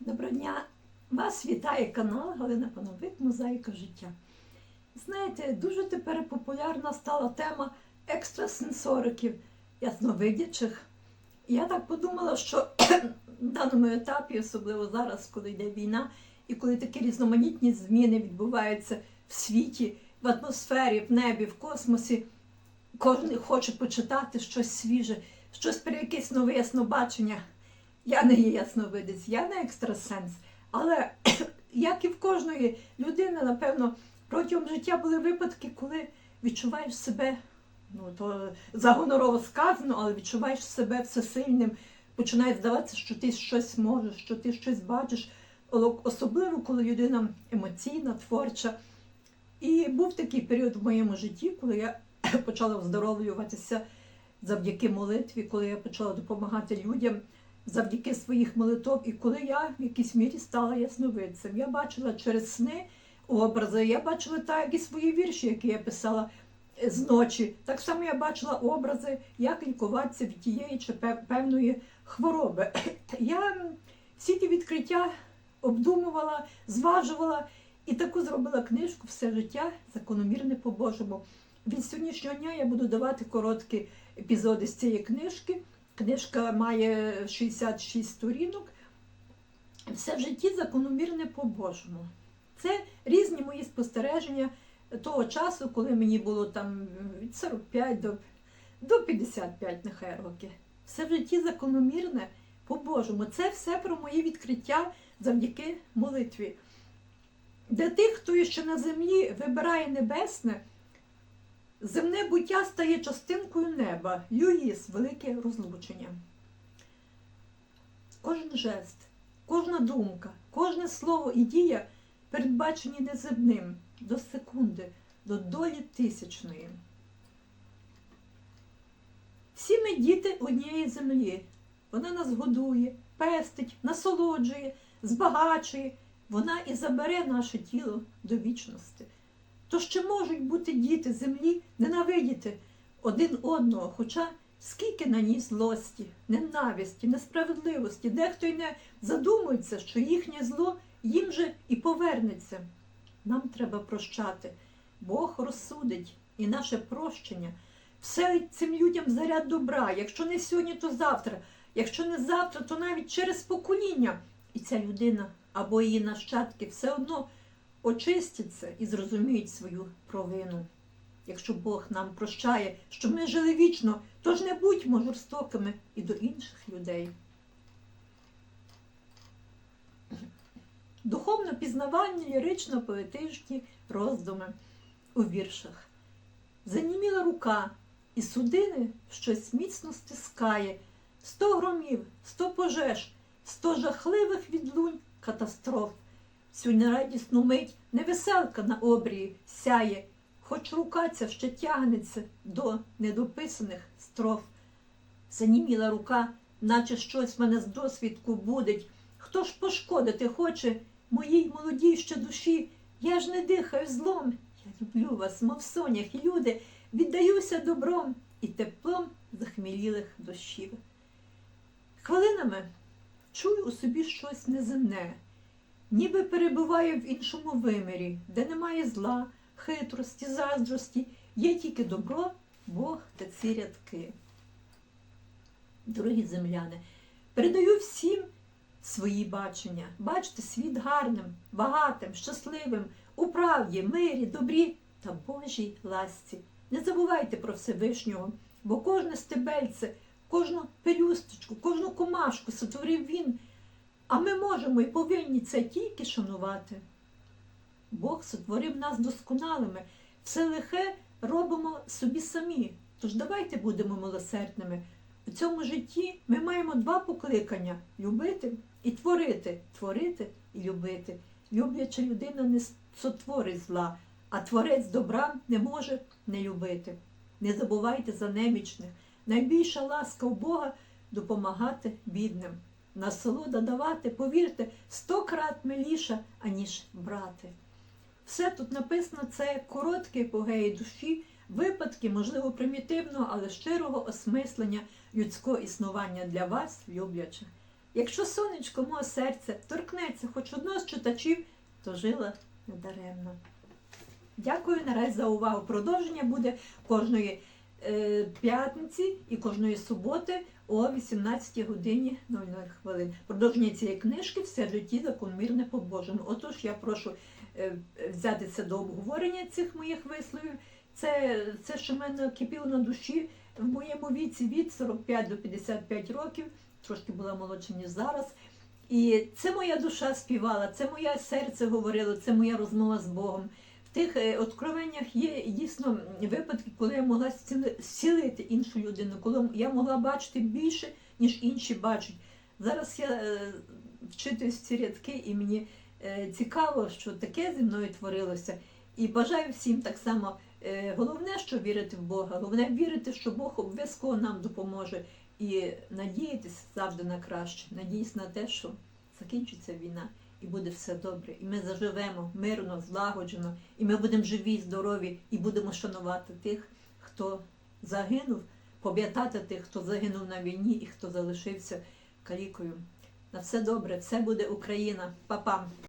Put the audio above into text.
Доброго дня! Вас вітає канал Галина Пановик Мозаїка життя. Знаєте, дуже тепер популярна стала тема екстрасенсориків, ясновидячих. Я так подумала, що в даному етапі, особливо зараз, коли йде війна, і коли такі різноманітні зміни відбуваються в світі, в атмосфері, в небі, в космосі, кожен хоче почитати щось свіже, щось про якесь нове яснобачення. Я не є ясновидець, я не екстрасенс. Але як і в кожної людини, напевно, протягом життя були випадки, коли відчуваєш себе, ну то загонорово сказано, але відчуваєш себе всесильним, починає здаватися, що ти щось можеш, що ти щось бачиш. Особливо, коли людина емоційна, творча. І був такий період в моєму житті, коли я почала оздоровлюватися завдяки молитві, коли я почала допомагати людям завдяки своїх молитов, і коли я в якійсь мірі стала ясновидцем. Я бачила через сни образи, я бачила так і свої вірші, які я писала е, з ночі. Так само я бачила образи, як лікуватися від тієї чи певної хвороби. Я всі ті відкриття обдумувала, зважувала і таку зробила книжку все життя закономірне по-божому. Від сьогоднішнього дня я буду давати короткі епізоди з цієї книжки. Книжка має 66 сторінок. Все в житті закономірне по-божому. Це різні мої спостереження того часу, коли мені було там від 45 до, до 55 нехай років. Все в житті закономірне по-божому. Це все про мої відкриття завдяки молитві. Для тих, хто ще на землі вибирає небесне, Земне буття стає частинкою неба, Люїс, велике розлучення. Кожен жест, кожна думка, кожне слово і дія передбачені неземним до секунди, до долі тисячної. Всі ми діти однієї землі. Вона нас годує, пестить, насолоджує, збагачує. Вона і забере наше тіло до вічності. То ще можуть бути діти землі ненавидіти один одного, хоча скільки на ній злості, ненависті, несправедливості, дехто й не задумується, що їхнє зло їм же і повернеться. Нам треба прощати. Бог розсудить і наше прощення. Все цим людям заряд добра. Якщо не сьогодні, то завтра. Якщо не завтра, то навіть через покоління. І ця людина або її нащадки все одно очистяться і зрозуміють свою провину. Якщо Бог нам прощає, що ми жили вічно, то ж не будьмо жорстокими і до інших людей. Духовно пізнавальні, лірично-поетичні роздуми у віршах. Заніміла рука, і судини щось міцно стискає. Сто громів, сто пожеж, сто жахливих відлунь катастроф. Цю нерадісну мить невеселка на обрії сяє, хоч рука ця ще тягнеться до недописаних строф. Заніміла рука, наче щось мене з досвідку будить. Хто ж пошкодити хоче моїй молодій ще душі? Я ж не дихаю злом. Я люблю вас, мов сонях, люди, віддаюся добром і теплом захмілілих дощів. Хвилинами чую у собі щось неземне ніби перебуває в іншому вимірі, де немає зла, хитрості, заздрості, є тільки добро, Бог та ці рядки. Дорогі земляни, передаю всім свої бачення. Бачте світ гарним, багатим, щасливим, у правді, мирі, добрі та Божій ласці. Не забувайте про Всевишнього, бо кожне стебельце, кожну пелюсточку, кожну комашку сотворив він. А ми можемо і повинні це тільки шанувати. Бог сотворив нас досконалими, все лихе робимо собі самі. Тож давайте будемо милосердними. У цьому житті ми маємо два покликання любити і творити, творити і любити. Любляча людина не сотворить зла, а творець добра не може не любити. Не забувайте за немічних. Найбільша ласка у Бога допомагати бідним насолода давати, повірте, сто крат миліша, аніж брати. Все тут написано це короткі епогеї душі, випадки, можливо, примітивного, але щирого осмислення людського існування для вас, люблячих. Якщо сонечко мого серця торкнеться хоч одного з читачів, то жила недаремно. Дякую наразі за увагу. Продовження буде кожної п'ятниці і кожної суботи о 18 годині 00 хвилин. Продовження цієї книжки все житті закономірне по Божому. Отож, я прошу е, взятися до обговорення цих моїх висловів. Це, це що в мене кипіло на душі в моєму віці від 45 до 55 років, трошки була молодша, ніж зараз. І це моя душа співала, це моє серце говорило, це моя розмова з Богом. Тих е, откровеннях є дійсно випадки, коли я могла зцілити іншу людину, коли я могла бачити більше, ніж інші бачать. Зараз я е, вчитуюсь ці рядки, і мені е, цікаво, що таке зі мною творилося. І бажаю всім так само. Головне, що вірити в Бога, головне вірити, що Бог обов'язково нам допоможе. І надіятися завжди на краще, надіятися на те, що закінчиться війна і буде все добре. І ми заживемо мирно, злагоджено, і ми будемо живі, здорові, і будемо шанувати тих, хто загинув, пам'ятати тих, хто загинув на війні і хто залишився калікою. На все добре, все буде Україна. Па-пам!